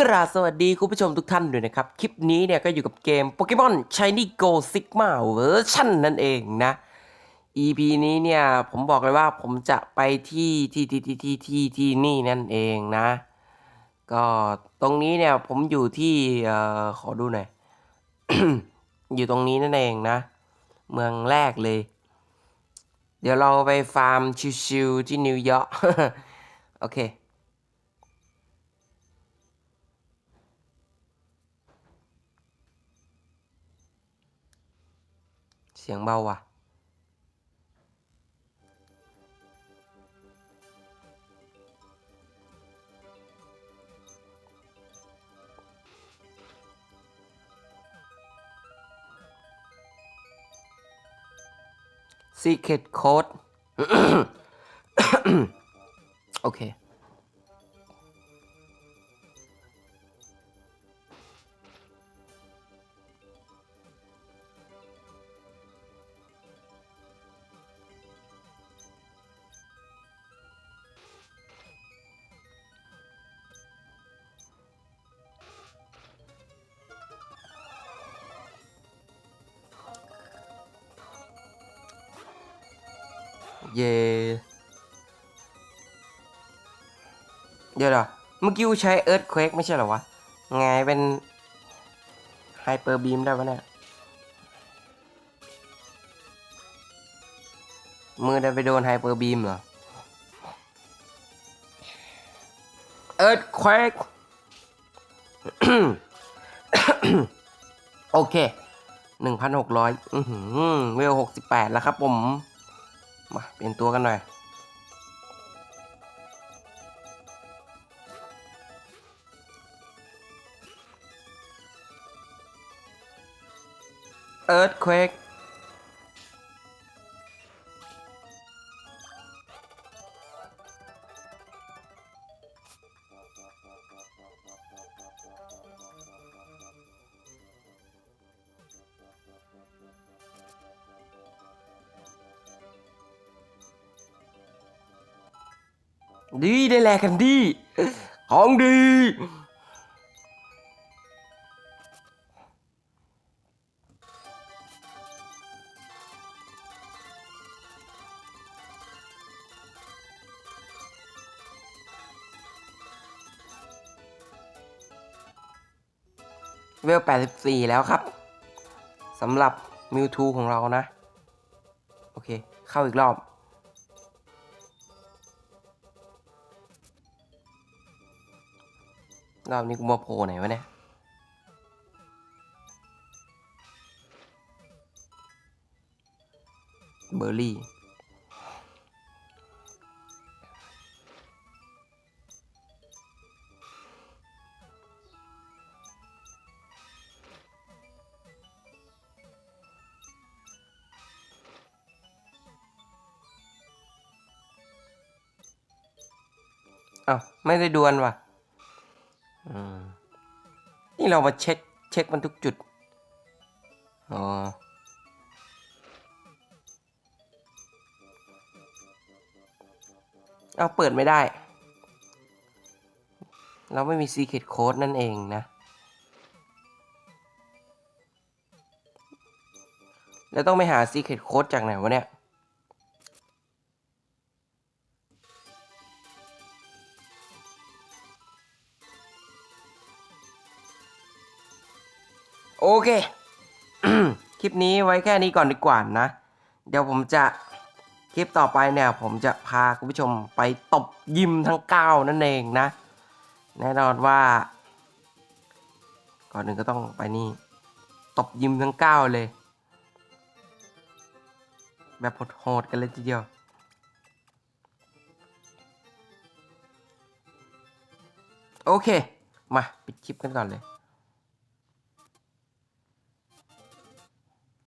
กราบสวัสดีคุณผู้ชมทุกท่านด้วยนะครับ คลิปนี้เนี่ยก็อยู่กับเกมโปเกมอน Shiny Go Sigma เวอร์ชันนั่นเองนะ EP นี้เนี่ยผมบอกเลยว่าผมจะไปที่ที่ที่ที่ที่ที่ที่นี่นั่นเองนะ ก็ตรงนี้เนี่ยผมอยู่ที่เอ่อขอดูหน่อย อยู่ตรงนี้นั่นเองนะ เมืองแรกเลย เดี๋ยวเราไปฟาร์มชิวๆที่นิวยอร์กโอเค สียงเบาว่ะ Secret Code โอเค เย่เดี๋ยวเดี๋ยวเมื่อกี้กูใช้เอิร์ธเควกไม่ใช่เหรอวะ ไงเป็นไฮเปอร์บีมได้ปะเนี่ย มือได้ไปโดนไฮเปอร์บีมเหรอ เอิร์ธเควกโอเคหนึ่งพันหกร้อยเวลหกสิบแปดแล้วครับผม มาเปลี่ยนตัวกันหน่อย Earthquake ดีได้แลกกันดี ของดี เวล 84 แล้วครับสำหรับมิวทูของเรานะ โอเค เข้าอีกรอบ รอบนี้กูมาโผล่ไหนวะเนี่ยเบอร์รี่ อ้าว ไม่ได้ดวลว่ะ นี่เรามาเช็คเช็คมันทุกจุด อ๋อ เอาเปิดไม่ได้ เราไม่มี Secret Code นั่นเองนะ แล้วต้องไปหา Secret Code จากไหนวะเนี่ย โอเค คลิปนี้ไว้แค่นี้ก่อนดีกว่านะ เดี๋ยวผมจะคลิปต่อไปเนี่ย ผมจะพาคุณผู้ชมไปตบยิมทั้งเก้านั่นเองนะ แน่นอนว่า ก่อนหนึ่งก็ต้องไปนี่ตบยิมทั้งเก้าเลย แบบโหดๆกันเลยทีเดียวโอเค มา ปิดคลิปกันก่อนเลย